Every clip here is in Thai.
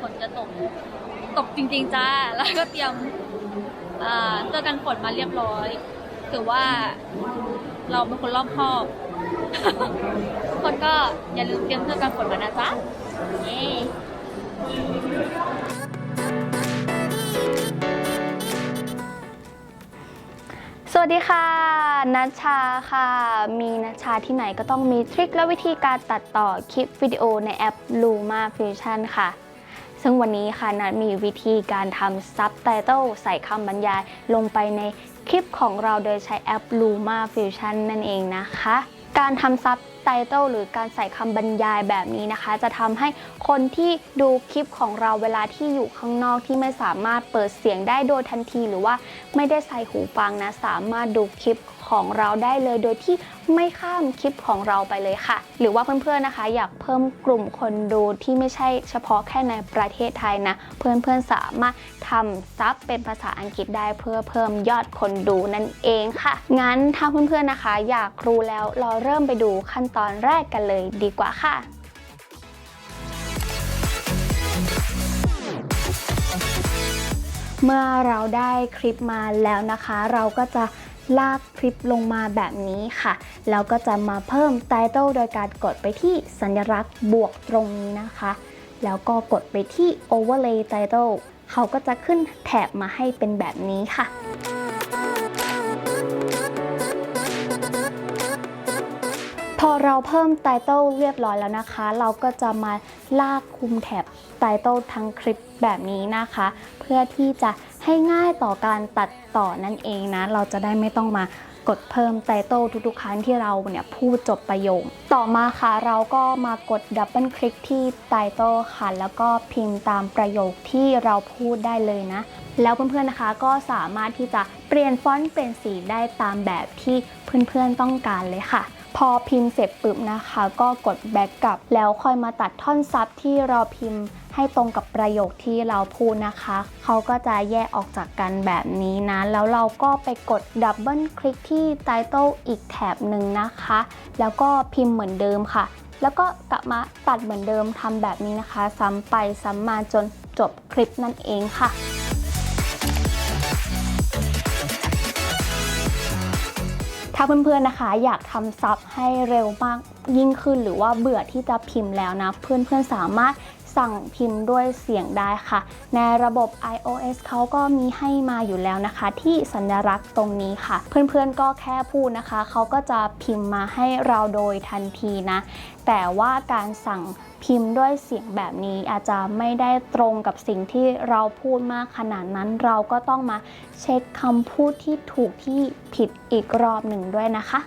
ฝนจะตก ตกจริง ๆ จ้า แล้วก็เตรียมอ่าเสื้อกันฝนมาเรียบร้อย ถือว่าเราเป็นคนรอบคอบ คนก็อย่าลืมเตรียมเสื้อกันฝนมานะจ๊ะเย้สวัสดีค่ะนัชชาค่ะ มีนัชชาที่ไหนก็ต้องมีทริคและวิธีการตัดต่อคลิปวิดีโอในแอป Luma Fusion ค่ะ ซึ่งวันนี้ค่ะนัดมีวิธีการทำซับไตเติลใส่คำบรรยายลงไปในคลิปของเราโดยใช้แอป Luma Fusion นั่นเองนะคะ การทำซับไตเติลหรือการใส่คำบรรยายแบบนี้นะคะ จะทำให้คนที่ดูคลิปของเราเวลาที่อยู่ข้างนอกที่ไม่สามารถเปิดเสียงได้โดยทันที หรือว่าไม่ได้ใส่หูฟังนะ สามารถดูคลิป ของเราได้เลย โดยที่ไม่ข้ามคลิปของเราไปเลยค่ะ หรือว่าเพื่อนๆนะคะ อยากเพิ่มกลุ่มคนดูที่ไม่ใช่เฉพาะแค่ในประเทศไทยนะ เพื่อนๆสามารถทำซับเป็นภาษาอังกฤษได้เพื่อเพิ่มยอดคนดูนั่นเองค่ะ งั้นถ้าเพื่อนๆนะคะ อยากรู้แล้วเราเริ่มไปดูขั้นตอนแรกกันเลยดีกว่าค่ะเมื่อเราได้คลิปมาแล้วนะคะ เราก็จะ ลากคลิปลงมาแบบนี้ค่ะ แล้วก็จะมาเพิ่มไตเติลโดยการกดไปที่สัญลักษณ์บวกตรงนี้นะคะ แล้วก็กดไปที่ overlay title เขาก็จะขึ้นแถบมาให้เป็นแบบนี้ค่ะพอเราเพิ่มไตเติลเรียบร้อยแล้วนะคะ เราก็จะมาลากคุมแถบไตเติลทั้งคลิปแบบนี้นะคะ เพื่อที่จะให้ง่ายต่อการตัดต่อนั่นเองนะ เราจะได้ไม่ต้องมากดเพิ่มไตเติลทุกๆ ครั้งที่เราเนี่ยพูดจบประโยค ต่อมาค่ะเราก็มากดดับเบิลคลิกที่ไตเติลค่ะ แล้วก็พิมพ์ตามประโยคที่เราพูดได้เลยนะ แล้วเพื่อนๆนะคะก็สามารถที่จะเปลี่ยนฟอนต์เปลี่ยนสีได้ตามแบบที่เพื่อนๆต้องการเลยค่ะพอพิมพ์เสร็จปุ๊บนะคะ ก็กดแบ็กกลับแล้วค่อยมาตัดท่อนซับที่เราพิมพ์ ให้ตรงกับประโยคที่เราพูดนะคะ เขาก็จะแยกออกจากกันแบบนี้นะ แล้วเราก็ไปกดดับเบิลคลิกที่ไตเติลอีกแถบหนึ่งนะคะ แล้วก็พิมพ์เหมือนเดิมค่ะ แล้วก็กลับมาตัดเหมือนเดิมทำแบบนี้นะคะ ซ้ำไปซ้ำมาจนจบคลิปนั่นเองค่ะถ้าเพื่อนๆนะคะ อยากทำซับให้เร็วมากยิ่งขึ้นหรือว่าเบื่อที่จะพิมพ์แล้วนะ เพื่อนๆสามารถ สั่งพิมพ์ด้วยเสียงได้ค่ะ ในระบบ iOS เขาก็มีให้มาอยู่แล้วนะคะ ที่สัญลักษณ์ตรงนี้ค่ะ เพื่อนๆก็แค่พูดนะคะ เขาก็จะพิมพ์มาให้เราโดยทันทีนะ แต่ว่าการสั่งพิมพ์ด้วยเสียงแบบนี้อาจจะไม่ได้ตรงกับสิ่งที่เราพูดมากขนาดนั้น เราก็ต้องมาเช็คคำพูดที่ถูกที่ผิดอีกรอบหนึ่งด้วยนะคะ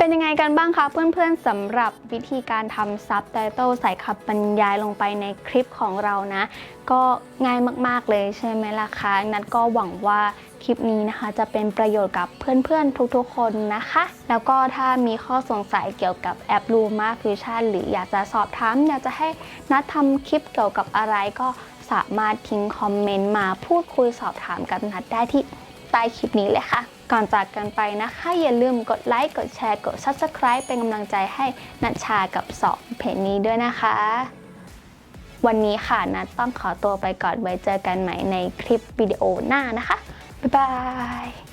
เป็นยังไงกันบ้างคะเพื่อนๆสำหรับวิธีการทำซับไตเติลใส่คำบรรยายลงไปในคลิปของเรานะ ก็ง่ายมากๆเลยใช่ไหมล่ะคะ นัดก็หวังว่าคลิปนี้นะคะ จะเป็นประโยชน์กับเพื่อนๆทุกๆคนนะคะ แล้วก็ถ้ามีข้อสงสัยเกี่ยวกับแอป Luma Fusion หรืออยากจะสอบถามอยากจะให้นัดทำคลิปเกี่ยวกับอะไรก็สามารถทิ้งคอมเมนต์มาพูดคุยสอบถามกับนัดได้ที่ใต้คลิปนี้เลยค่ะ ก่อนจากกันไปนะคะ อย่าลืมกดไลค์กดแชร์กด Subscribe เป็นกำลังใจให้นัชชากับสองเพจนี้ด้วยนะคะ วันนี้ค่ะนัทต้องขอตัวไปก่อนไว้เจอกันใหม่ในคลิปวิดีโอหน้านะคะ บ๊ายบาย